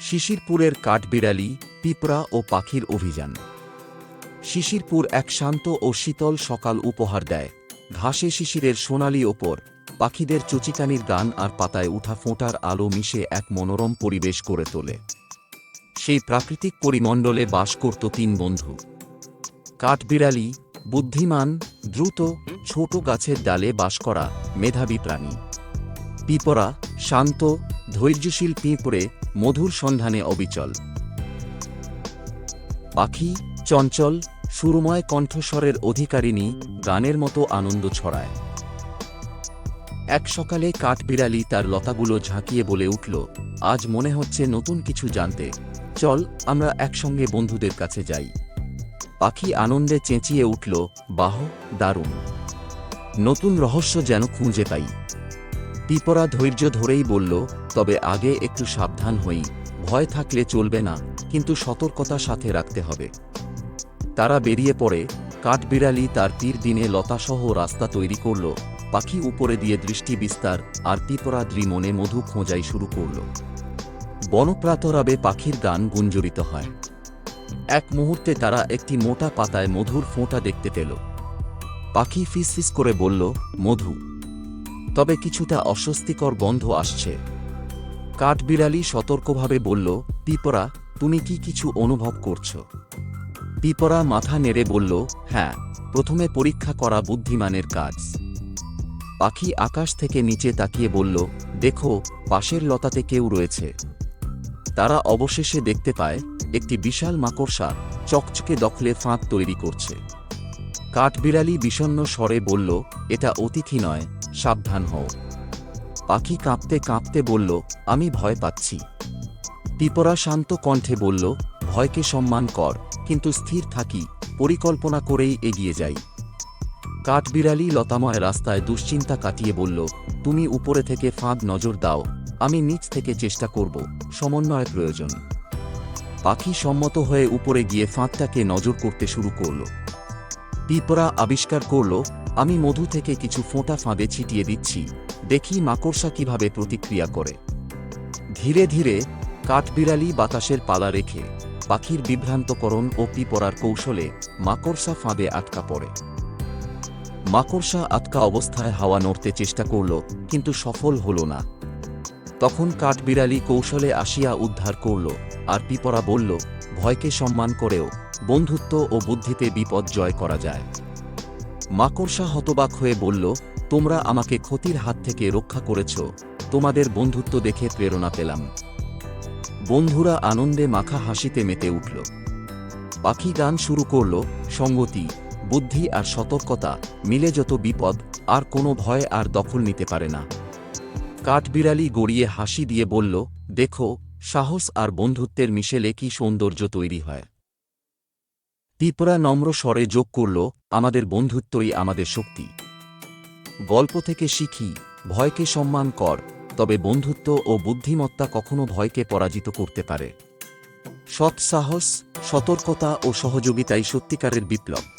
শিশিরপুরের কাঠবিড়ালি, পিঁপড়া ও পাখির অভিযান। শিশিরপুর এক শান্ত ও শীতল সকাল উপহার দেয়। ঘাসে শিশিরের সোনালি ওপর, পাখিদের চুচিকানির গান আর পাতায় উঠা ফোঁটার আলো মিশে এক মনোরম পরিবেশ করে তোলে। সেই প্রাকৃতিক পরিমণ্ডলে বাস করত তিন বন্ধু। কাঠবিড়ালি, বুদ্ধিমান, দ্রুত, ছোট গাছের ডালে বাস করা মেধাবী প্রাণী। পিপরা শান্ত ধৈর্যশীল পিঁপড়ে মধুর সন্ধানে অবিচল। পাখি, চঞ্চল, সুরময় কণ্ঠস্বরের অধিকারিণী গানের মতো আনন্দ ছড়ায়। এক সকালে কাঠবিড়ালি তার লতাগুলো ঝাঁকিয়ে বলে উঠল, আজ মনে হচ্ছে নতুন কিছু জানতে। চল, আমরা একসঙ্গে বন্ধুদের কাছে যাই। পাখি আনন্দে চেঁচিয়ে উঠল, বাহ, দারুণ। নতুন রহস্য যেন খুঁজে পাই। পিপরা ধৈর্য ধরেই বলল তবে আগে একটু সাবধান হই, ভয় থাকলে চলবে না, কিন্তু সতর্কতা সাথে রাখতে হবে। তারা বেরিয়ে পড়ে, কাঠবিড়ালি তার তীর দিনে লতাসহ রাস্তা তৈরি করল, পাখি উপরে দিয়ে দৃষ্টি বিস্তার, আর পিপরা দ্রিমনে মধু খোঁজাই শুরু করল। বনপ্রাতরাবে পাখির গান গুঞ্জরিত হয়। এক মুহূর্তে তারা একটি মোটা পাতায় মধুর ফোঁটা দেখতে পেল। পাখি ফিস ফিস করে বলল, মধু। তবে কিছুটা অস্বস্তিকর গন্ধ আসছে। কাঠবিড়ালি সতর্কভাবে বলল, পিপরা, তুমি কি কিছু অনুভব করছ? পিপরা মাথা নেড়ে বলল হ্যাঁ প্রথমে পরীক্ষা করা বুদ্ধিমানের কাজ। পাখি আকাশ থেকে নিচে তাকিয়ে বলল, দেখো, পাশের লতাতে কেউ রয়েছে। তারা অবশেষে দেখতে পায়, একটি বিশাল মাকড়সা চকচকে দখলে ফাঁদ তৈরি করছে। কাঠবিড়ালি বিষণ্ণ স্বরে বলল, এটা অতিথি নয়, সাবধান হও। পাখি কাঁপতে কাঁপতে বলল, আমি ভয় পাচ্ছি। পিপরা শান্ত কণ্ঠে বলল, ভয়কে সম্মান কর, কিন্তু স্থির থাকি, পরিকল্পনা করেই এগিয়ে যাই। কাঠবিড়ালি লতাময় রাস্তায় দুশ্চিন্তা কাটিয়ে বলল, তুমি উপরে থেকে ফাঁদ নজর দাও, আমি নিচ থেকে চেষ্টা করব, সমন্বয় প্রয়োজন। পাখি সম্মত হয়ে উপরে গিয়ে ফাঁদটাকে নজর করতে শুরু করল। পিপরা আবিষ্কার করল, আমি মধু থেকে কিছু ফোঁটা ফাঁদে ছিটিয়ে দিচ্ছি। দেখি মাকড়সা কীভাবে প্রতিক্রিয়া করে। ধীরে ধীরে, কাঠবিড়ালি বাতাসের পালা রেখে, পাখির বিভ্রান্তকরণ ও পিপড়ার কৌশলে মাকড়সা ফাঁদে আটকা পড়ে। মাকড়সা আটকা অবস্থায় হাওয়া নড়তে চেষ্টা করল, কিন্তু সফল হল না। তখন কাঠবিড়ালি কৌশলে আসিয়া উদ্ধার করল, আর পিপরা বলল, ভয়কে সম্মান করেও, বন্ধুত্ব ও বুদ্ধিতে বিপদ জয় করা যায়। মাকড়সা হতবাক হয়ে বলল তোমরা আমাকে ক্ষতির হাত থেকে রক্ষা করেছ, তোমাদের বন্ধুত্ব দেখে প্রেরণা পেলাম। বন্ধুরা আনন্দে মাখা হাসিতে মেতে উঠল। পাখি গান শুরু করল, সঙ্গতি, বুদ্ধি আর সতর্কতা, মিলে যত বিপদ, আর কোনো ভয় আর দখল নিতে পারে না। কাঠবিড়ালি গড়িয়ে হাসি দিয়ে বলল, দেখো, সাহস আর বন্ধুত্বের মিশেলে কি সৌন্দর্য তৈরি হয়। পিপরা নম্র স্বরে যোগ করল, আমাদের বন্ধুত্বই আমাদের শক্তি। গল্প থেকে শিখি, ভয়কে সম্মান কর, তবে বন্ধুত্ব ও বুদ্ধিমত্তা কখনো ভয়কে পরাজিত করতে পারে। সৎ সাহস সতর্কতা ও সহযোগিতাই সত্যিকারের বিপ্লব।